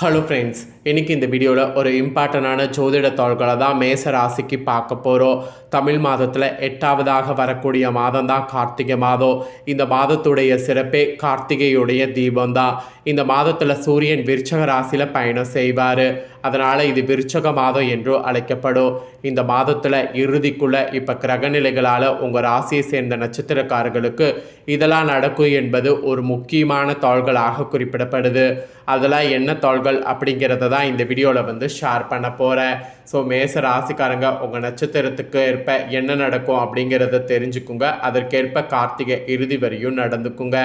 Hello friends இன்றைக்கி இந்த வீடியோவில் ஒரு இம்பார்ட்டண்டான ஜோதிட தாள்களை தான் மேச ராசிக்கு பார்க்க போகிறோம் தமிழ் மாதத்தில் எட்டாவதாக வரக்கூடிய மாதம் தான் கார்த்திகை மாதம். இந்த மாதத்துடைய சிறப்பே கார்த்திகையுடைய தீபம் தான். இந்த மாதத்தில் சூரியன் விருச்சக ராசியில் பயணம் செய்வார். அதனால் இது விருச்சக மாதம் என்று அழைக்கப்படும் இந்த மாதத்தில் இறுதிக்குள்ளே இப்போ கிரகநிலைகளால் உங்கள் ராசியை சேர்ந்த நட்சத்திரக்காரர்களுக்கு இதெல்லாம் நடக்கும் என்பது ஒரு முக்கியமான தாள்களாக குறிப்பிடப்படுது. அதெல்லாம் என்ன தாள்கள் அப்படிங்கிறத தான் இந்த வீடியோவில் வந்து ஷேர் பண்ண போகிறேன் ஸோ மேச ராசிக்காரங்க உங்கள் நட்சத்திரத்துக்கு ஏற்ப என்ன நடக்கும் அப்படிங்கிறத தெரிஞ்சுக்குங்க. அதற்கேற்ப கார்த்திகை இறுதி வரையும் நடந்துக்குங்க.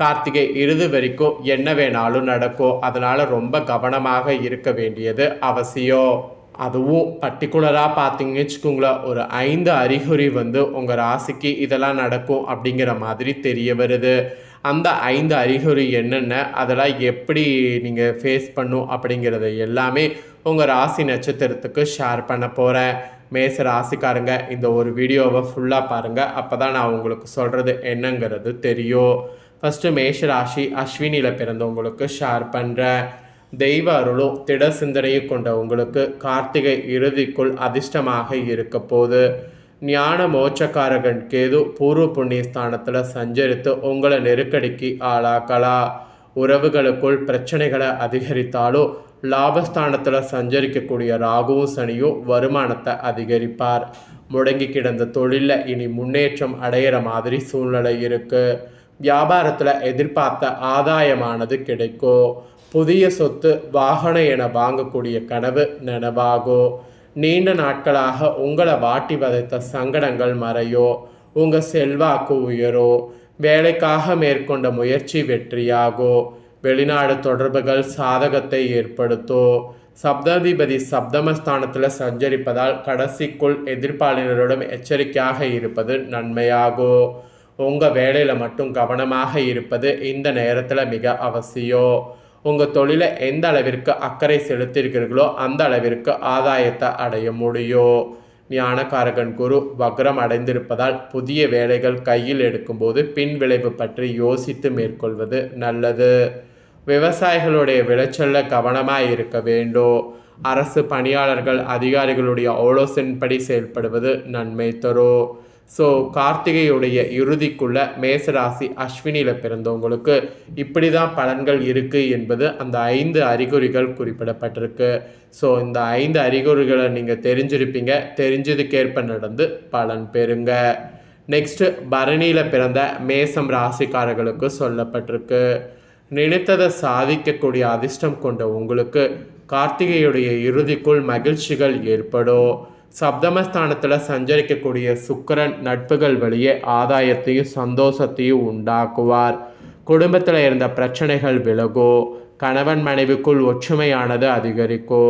கார்த்திகை இறுதி வரைக்கும் என்ன வேணாலும் நடக்கும் அதனால் ரொம்ப கவனமாக இருக்க வேண்டியது அவசியம். அதுவும் பர்டிகுலராக பார்த்தீங்கன்னு வச்சுக்கோங்களேன் ஒரு ஐந்து அறிகுறி வந்து உங்கள் ராசிக்கு இதெல்லாம் நடக்கும் அப்படிங்கிற மாதிரி தெரிய வருது. அந்த ஐந்து அறிகுறி என்னென்ன அதெல்லாம் எப்படி நீங்கள் ஃபேஸ் பண்ணும் அப்படிங்கிறத எல்லாமே உங்கள் ராசி நட்சத்திரத்துக்கு ஷேர் பண்ண போகிறேன் மேச ராசிக்காரங்க இந்த ஒரு வீடியோவை ஃபுல்லாக பாருங்கள் அப்போ தான் நான் உங்களுக்கு சொல்கிறது என்னங்கிறது தெரியும். ஃபஸ்ட்டு மேஷராசி அஸ்வினியில் பிறந்தவங்களுக்கு ஷேர் பண்ணுறேன் தெய்வ அருளும் திட சிந்தனையை கொண்ட உங்களுக்கு கார்த்திகை இறுதிக்குள் அதிர்ஷ்டமாக இருக்க போது ஞான மோட்சக்காரகன் கேது பூர்வ புண்ணிய ஸ்தானத்தில் சஞ்சரித்து உங்களை நெருக்கடிக்கு ஆளாக்கலாம் உறவுகளுக்குள் பிரச்சனைகளை அதிகரித்தாலும் லாபஸ்தானத்தில் சஞ்சரிக்கக்கூடிய ராகுவும் சனியும் வருமானத்தை அதிகரிப்பார். முடங்கி கிடந்த தொழிலில் இனி முன்னேற்றம் அடையிற மாதிரி சூழ்நிலை இருக்குது வியாபாரத்தில் எதிர்பார்த்த ஆதாயமானது கிடைக்கும் புதிய சொத்து வாகனம் என வாங்கக்கூடிய கனவு நனவாகும் நீண்ட நாட்களாக உங்களை வாட்டி வதைத்த சங்கடங்கள் மறையோ? உங்கள் செல்வாக்கு உயரோ? வேலைக்காக மேற்கொண்ட முயற்சி வெற்றியாகோ? வெளிநாடு தொடர்புகள் சாதகத்தை ஏற்படுத்தோ? சப்தாதிபதி சப்தமஸ்தானத்தில் சஞ்சரிப்பதால் கடைசிக்குள் எதிர்ப்பாளினரிடம் எச்சரிக்கையாக இருப்பது நன்மையாகோ? உங்கள் வேலையில் மட்டும் கவனமாக இருப்பது இந்த நேரத்தில் மிக அவசியம் உங்கள் தொழிலை எந்த அளவிற்கு அக்கறை செலுத்தியிருக்கிறீர்களோ அந்த அளவிற்கு ஆதாயத்தை அடைய முடியும் ஞானகாரகன் குரு வக்ரம் அடைந்திருப்பதால் புதிய வேலைகள் கையில் எடுக்கும்போது பின் விளைவு பற்றி யோசித்து மேற்கொள்வது நல்லது. விவசாயிகளுடைய விளைச்சலில் கவனமாக இருக்க வேண்டும் அரசு பணியாளர்கள் அதிகாரிகளுடைய ஆலோசனைப்படி செயல்படுவது நன்மை தரும் ஸோ கார்த்திகையுடைய இறுதிக்குள்ள மேசராசி அஸ்வினியில் பிறந்தவங்களுக்கு இப்படி தான் பலன்கள் இருக்குது என்பது அந்த ஐந்து அறிகுறிகள் குறிப்பிடப்பட்டிருக்கு. ஸோ இந்த ஐந்து அறிகுறிகளை நீங்கள் தெரிஞ்சிருப்பீங்க. தெரிஞ்சதுக்கேற்ப நடந்து பலன் பெறுங்க. நெக்ஸ்ட்டு பரணியில் பிறந்த மேசம் ராசிக்காரர்களுக்கு சொல்லப்பட்டிருக்கு. நினைத்ததை சாதிக்கக்கூடிய அதிர்ஷ்டம் கொண்ட உங்களுக்கு கார்த்திகையுடைய இறுதிக்குள் மகிழ்ச்சிகள் ஏற்படும். சப்தமஸ்தானத்தில் சஞ்சரிக்கக்கூடிய சுக்கரன் நட்புகள் வழியே ஆதாயத்தையும் சந்தோஷத்தையும் உண்டாக்குவார். குடும்பத்தில் இருந்த பிரச்சனைகள் விலகோ கணவன் மனைவிக்குள் ஒற்றுமையானது அதிகரிக்கோ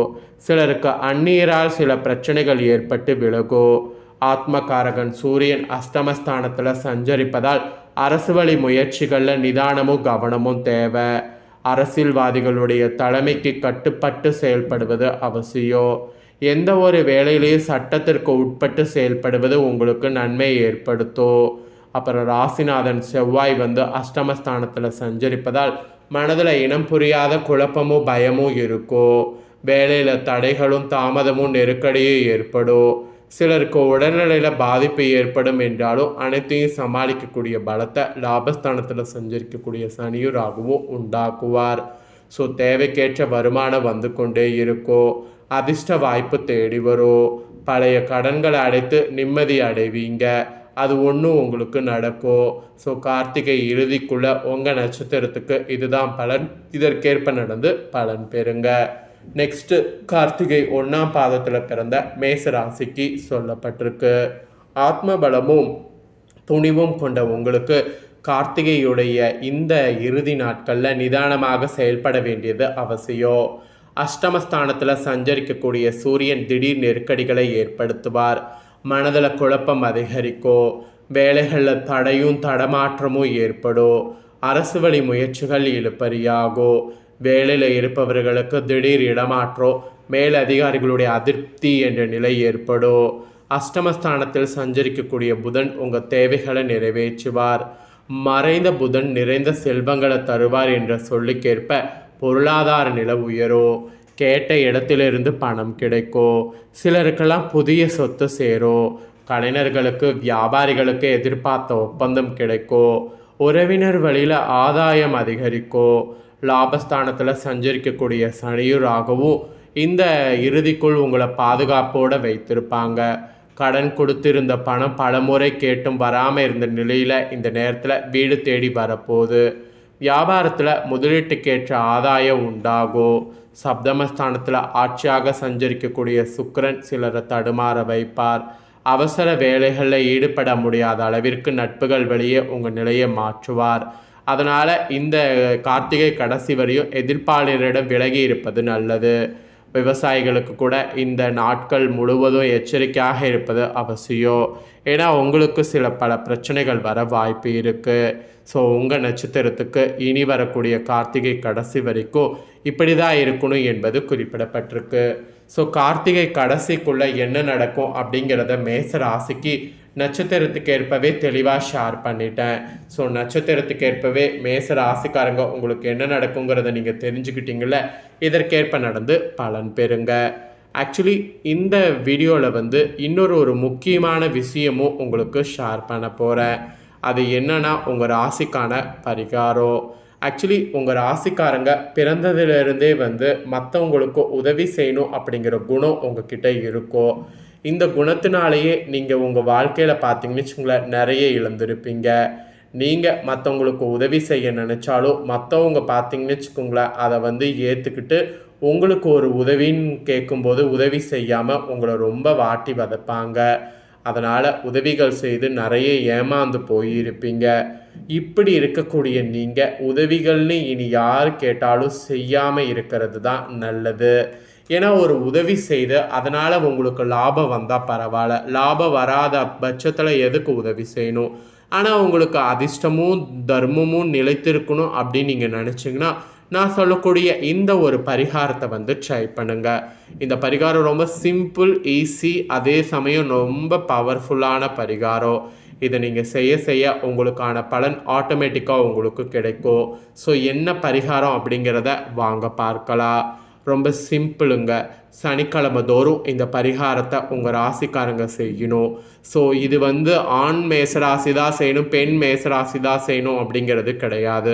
சிலருக்கு அந்நீரால் சில பிரச்சனைகள் ஏற்பட்டு விலகோ ஆத்மகாரகன் சூரியன் அஸ்தமஸ்தானத்தில் சஞ்சரிப்பதால் அரசு வழி முயற்சிகளில் நிதானமும் கவனமும் தேவை. அரசியல்வாதிகளுடைய தலைமைக்கு கட்டுப்பட்டு செயல்படுவது அவசியம் எந்த ஒரு வேலையிலையும் சட்டத்திற்கு உட்பட்டு செயல்படுவது உங்களுக்கு நன்மை ஏற்படுத்தும் அப்புறம் ராசிநாதன் செவ்வாய் வந்து அஷ்டமஸ்தானத்தில் சஞ்சரிப்பதால் மனதில் இனம் புரியாத குழப்பமும் பயமும் இருக்கும் வேலையில் தடைகளும் தாமதமும் நெருக்கடியும் ஏற்படும் சிலருக்கு உடல்நிலையில் பாதிப்பு ஏற்படும் என்றாலும் அனைத்தையும் சமாளிக்கக்கூடிய பலத்தை லாபஸ்தானத்தில் சஞ்சரிக்கக்கூடிய சனியும் ராகுவும் உண்டாக்குவார். ஸோ தேவைக்கேற்ற வருமானம் வந்து கொண்டே இருக்கும் அதிர்ஷ்ட வாய்ப்பு தேடி வரும் பழைய கடன்களை அடைத்து நிம்மதி அடைவீங்க. அது ஒன்றும் உங்களுக்கு நடக்கும் ஸோ கார்த்திகை இறுதிக்குள்ளே உங்கள் நட்சத்திரத்துக்கு இதுதான் பலன். இதற்கேற்ப நடந்து பலன் பெறுங்க. நெக்ஸ்ட்டு கார்த்திகை ஒன்றாம் பாதத்தில் பிறந்த மேச ராசிக்கு சொல்லப்பட்டிருக்கு. ஆத்ம பலமும் துணிவும் கொண்ட உங்களுக்கு கார்த்திகையுடைய இந்த இறுதி நாட்களில் நிதானமாக செயல்பட வேண்டியது அவசியம். அஷ்டமஸ்தானத்தில் சஞ்சரிக்கக்கூடிய சூரியன் திடீர் நெருக்கடிகளை ஏற்படுத்துவார். மனதில் குழப்பம் அதிகரிக்கும். வேலைகளில் தடையும் தடமாற்றமும் ஏற்படும். அரசு வழி முயற்சிகள் இழுப்பறியாகும் வேலையில் இருப்பவர்களுக்கு திடீர் இடமாற்றோ மேலதிகாரிகளுடைய அதிருப்தி என்ற நிலை ஏற்படும் அஷ்டமஸ்தானத்தில் சஞ்சரிக்கக்கூடிய புதன் உங்கள் தேவைகளை நிறைவேற்றுவார். மறைந்த புதன் நிறைந்த செல்வங்களை தருவார் என்ற சொல்லுக்கேற்ப பொருளாதார நிலை உயரும் கேட்ட இடத்திலிருந்து பணம் கிடைக்கும் சிலருக்கெல்லாம் புதிய சொத்து சேரும் கலைஞர்களுக்கு வியாபாரிகளுக்கு எதிர்பார்த்த ஒப்பந்தம் கிடைக்கும் உறவினர் வழியில் ஆதாயம் அதிகரிக்கும் லாபஸ்தானத்தில் சஞ்சரிக்கக்கூடிய சனியும் இந்த இறுதிக்குள் உங்களை பாதுகாப்போடு வைத்திருப்பாங்க. கடன் கொடுத்திருந்த பணம் பலமுறை கேட்டும் வராமல் இருந்த நிலையில் இந்த நேரத்தில் வீடு தேடி வரப்போகுது. வியாபாரத்தில் முதலீட்டுக்கேற்ற ஆதாயம் உண்டாகும். சப்தமஸ்தானத்தில் ஆட்சியாக சஞ்சரிக்கக்கூடிய சுக்கரன் சிலரை தடுமாற வைப்பார். அவசர வேலைகளில் ஈடுபட முடியாத அளவிற்கு நட்புகள் வழியே உங்கள் நிலையை மாற்றுவார். அதனால் இந்த கார்த்திகை கடைசி வரையும் எதிர்ப்பாளரிடம் விலகி இருப்பது நல்லது. விவசாயிகளுக்கு கூட இந்த நாட்கள் முழுவதும் எச்சரிக்கையாக இருப்பது அவசியம். ஏன்னா உங்களுக்கு சில பல பிரச்சனைகள் வர வாய்ப்பு இருக்குது ஸோ உங்கள் நட்சத்திரத்துக்கு இனி வரக்கூடிய கார்த்திகை கடைசி வரைக்கும் இப்படி தான் இருக்கணும் என்பது குறிப்பிடப்பட்டிருக்கு. ஸோ கார்த்திகை கடைசிக்குள்ளே என்ன நடக்கும் அப்படிங்கிறத மேச ராசிக்கு நட்சத்திரத்துக்கு ஏற்பவே தெளிவாக ஷேர் பண்ணிட்டேன். ஸோ நட்சத்திரத்துக்கு ஏற்பவே மேச ராசிக்காரங்க உங்களுக்கு என்ன நடக்குங்கிறத நீங்கள் தெரிஞ்சுக்கிட்டீங்கள இதற்கேற்ப நடந்து பலன் பெறுங்க. ஆக்சுவலி இந்த வீடியோவில் வந்து இன்னொரு ஒரு முக்கியமான விஷயமும் உங்களுக்கு ஷேர் பண்ண போகிறேன் அது என்னன்னா உங்கள் ராசிக்கான பரிகாரம். ஆக்சுவலி உங்கள் ராசிக்காரங்க பிறந்ததுலேருந்தே வந்து மற்றவங்களுக்கு உதவி செய்யணும் அப்படிங்கிற குணம் உங்ககிட்ட இருக்கும் இந்த குணத்தினாலேயே நீங்கள் உங்கள் வாழ்க்கையில் பார்த்தீங்கன்னு வச்சுங்களேன் நிறைய இழந்திருப்பீங்க. நீங்கள் மற்றவங்களுக்கு உதவி செய்ய நினச்சாலும் மற்றவங்க பார்த்தீங்கன்னு வச்சுக்கோங்களேன் அதை வந்து ஏற்றுக்கிட்டு உங்களுக்கு ஒரு உதவின்னு கேட்கும்போது உதவி செய்யாமல் உங்களை ரொம்ப வாட்டி வதப்பாங்க. அதனால் உதவிகள் செய்து நிறைய ஏமாந்து போயிருப்பீங்க. இப்படி இருக்கக்கூடிய நீங்கள் உதவிகள்னு இனி யார் கேட்டாலும் செய்யாமல் இருக்கிறது தான் நல்லது. ஏன்னா ஒரு உதவி செய்து அதனால் உங்களுக்கு லாபம் வந்தால் பரவாயில்ல. லாபம் வராத பட்சத்தில் எதுக்கு உதவி செய்யணும்? ஆனால் உங்களுக்கு அதிர்ஷ்டமும் தர்மமும் நிலைத்திருக்கணும் அப்படின்னு நீங்கள் நினச்சிங்கன்னா நான் சொல்லக்கூடிய இந்த ஒரு பரிகாரத்தை வந்து ட்ரை பண்ணுங்கள் இந்த பரிகாரம் ரொம்ப சிம்பிள் ஈஸி அதே சமயம் ரொம்ப பவர்ஃபுல்லான பரிகாரம். இதை நீங்கள் செய்ய செய்ய உங்களுக்கான பலன் ஆட்டோமேட்டிக்காக உங்களுக்கு கிடைக்கும். ஸோ என்ன பரிகாரம் அப்படிங்கிறத வாங்க பார்க்கலாம். ரொம்ப சிம்பிளுங்க. சனிக்கிழமை தோறும் இந்த பரிகாரத்தை உங்கள் ராசிக்காரங்க செய்யணும். ஸோ இது வந்து ஆண் மேசராசி தான் செய்யணும் பெண் மேசராசி தான் செய்யணும் அப்படிங்கிறது கிடையாது.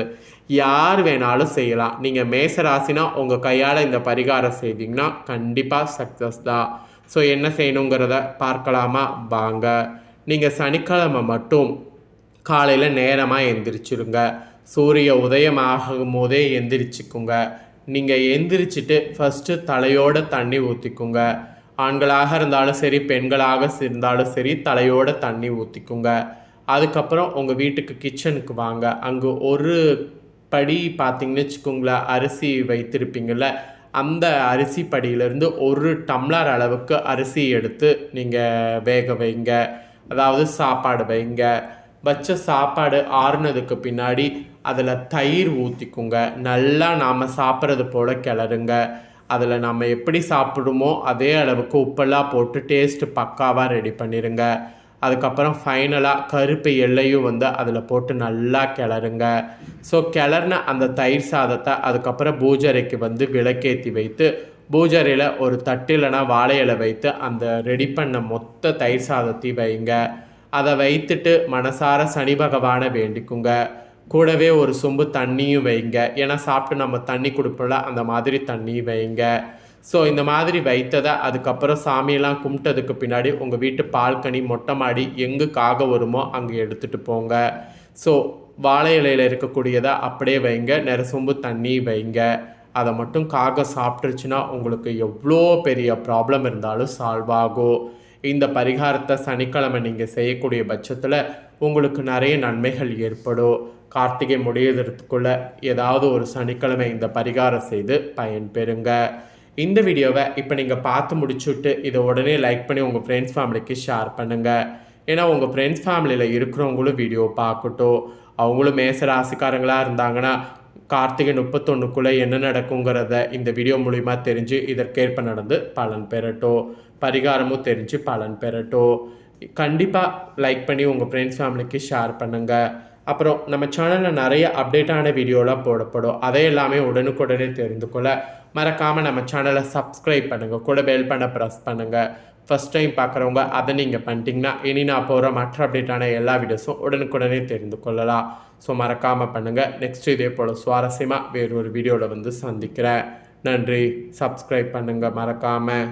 யார் வேணாலும் செய்யலாம். நீங்கள் மேசராசினா உங்கள் கையால் இந்த பரிகாரம் செய்தீங்கன்னா கண்டிப்பாக சக்ஸஸ் தான். ஸோ என்ன செய்யணுங்கிறத பார்க்கலாமா? வாங்க. நீங்கள் சனிக்கிழமை மட்டும் காலையில் நேரமாக எந்திரிச்சிருங்க. சூரிய உதயமாகும் போதே எந்திரிச்சுக்குங்க. நீங்கள் எந்திரிச்சிட்டு ஃபஸ்ட்டு தலையோட தண்ணி ஊற்றிக்குங்க ஆண்களாக இருந்தாலும் சரி பெண்களாக இருந்தாலும் சரி தலையோட தண்ணி ஊற்றிக்குங்க அதுக்கப்புறம் உங்கள் வீட்டுக்கு கிச்சனுக்கு வாங்க. அங்கே ஒரு படி பார்த்தீங்கன்னு வச்சுக்கோங்களேன் அரிசி வைத்திருப்பீங்கள அந்த அரிசி படியிலேருந்து ஒரு டம்ளர் அளவுக்கு அரிசி எடுத்து நீங்கள் வேக வைங்க. அதாவது சாப்பாடு வைங்க. வச்ச சாப்பாடு ஆறுனதுக்கு பின்னாடி அதில் தயிர் ஊற்றிக்குங்க நல்லா நாம் சாப்பிட்றது போல் கிளறுங்க. அதில் நம்ம எப்படி சாப்பிடுமோ அதே அளவுக்கு உப்பெல்லாம் போட்டு டேஸ்ட்டு பக்காவாக ரெடி பண்ணிடுங்க அதுக்கப்புறம் ஃபைனலாக கருப்பு எல்லையும் வந்து அதில் போட்டு நல்லா கிளறுங்க. ஸோ கிளறின அந்த தயிர் சாதத்தை அதுக்கப்புறம் பூஜரைக்கு வந்து விளக்கேற்றி வைத்து பூஜரையில் ஒரு தட்டிலனா வாழை இலை வைத்து அந்த ரெடி பண்ண மொத்த தயிர் சாதத்தையும் வைங்க. அதை வைத்துட்டு மனசார சனி பகவானை வேண்டிக்குங்க. கூடவே ஒரு சொம்பு தண்ணியும் வைங்க. ஏன்னா சாப்பிட்டு நம்ம தண்ணி கொடுப்போம்ல அந்த மாதிரி தண்ணியும் வைங்க. ஸோ இந்த மாதிரி வைத்ததை அதுக்கப்புறம் சாமியெல்லாம் கும்பிட்டதுக்கு பின்னாடி உங்கள் வீட்டு பால்கனி மொட்டை மாடி எங்கே காக வருமோ அங்கே எடுத்துகிட்டு போங்க. ஸோ வாழை இலையில் இருக்கக்கூடியதை அப்படியே வைங்க. நிற சொம்பு தண்ணி வைங்க. அதை மட்டும் காக சாப்பிட்டுருச்சுன்னா உங்களுக்கு எவ்வளோ பெரிய ப்ராப்ளம் இருந்தாலும் சால்வ் ஆகும். இந்த பரிகாரத்தை சனிக்கிழமை நீங்கள் செய்யக்கூடிய பட்சத்தில் உங்களுக்கு நிறைய நன்மைகள் ஏற்படும். கார்த்திகை முடியறதுக்குள்ளே ஏதாவது ஒரு சனிக்கிழமை இந்த பரிகாரம் செய்து பயன்பெறுங்க. இந்த வீடியோவை இப்போ நீங்கள் பார்த்து முடிச்சுட்டு இதை உடனே லைக் பண்ணி உங்கள் ஃப்ரெண்ட்ஸ் ஃபேமிலிக்கு ஷேர் பண்ணுங்கள் ஏன்னா உங்கள் ஃப்ரெண்ட்ஸ் ஃபேமிலியில் இருக்கிறவங்களும் வீடியோ பார்க்கட்டும். அவங்களும் மேச ராசிக்காரங்களாக இருந்தாங்கன்னா கார்த்திகை முப்பத்தொன்னுக்குள்ளே என்ன நடக்குங்கிறத இந்த வீடியோ மூலிமா தெரிஞ்சு இதற்கேற்ப நடந்து பலன் பெறட்டும். பரிகாரமும் தெரிஞ்சு பலன் பெறட்டும். கண்டிப்பாக லைக் பண்ணி உங்கள் ஃப்ரெண்ட்ஸ் ஃபேமிலிக்கு ஷேர் பண்ணுங்கள் அப்புறம் நம்ம சேனலில் நிறைய அப்டேட்டான வீடியோலாம் போடப்படும். அதை எல்லாமே உடனுக்குடனே தெரிந்து கொள்ள மறக்காமல் நம்ம சேனலை சப்ஸ்கிரைப் பண்ணுங்கள் கூட பெல் பண்ண ப்ரெஸ் பண்ணுங்கள் ஃபஸ்ட் டைம் பார்க்குறவங்க அதை நீங்கள் பண்ணிட்டீங்கன்னா இனி நான் போகிற மற்ற அப்டேட்டான எல்லா வீடியோஸும் உடனுக்குடனே தெரிந்து கொள்ளலாம். ஸோ மறக்காமல் பண்ணுங்கள் நெக்ஸ்ட் இதே போல் சுவாரஸ்யமாக வேறொரு வீடியோவில் வந்து சந்திக்கிறேன். நன்றி. சப்ஸ்கிரைப் பண்ணுங்கள் மறக்காமல்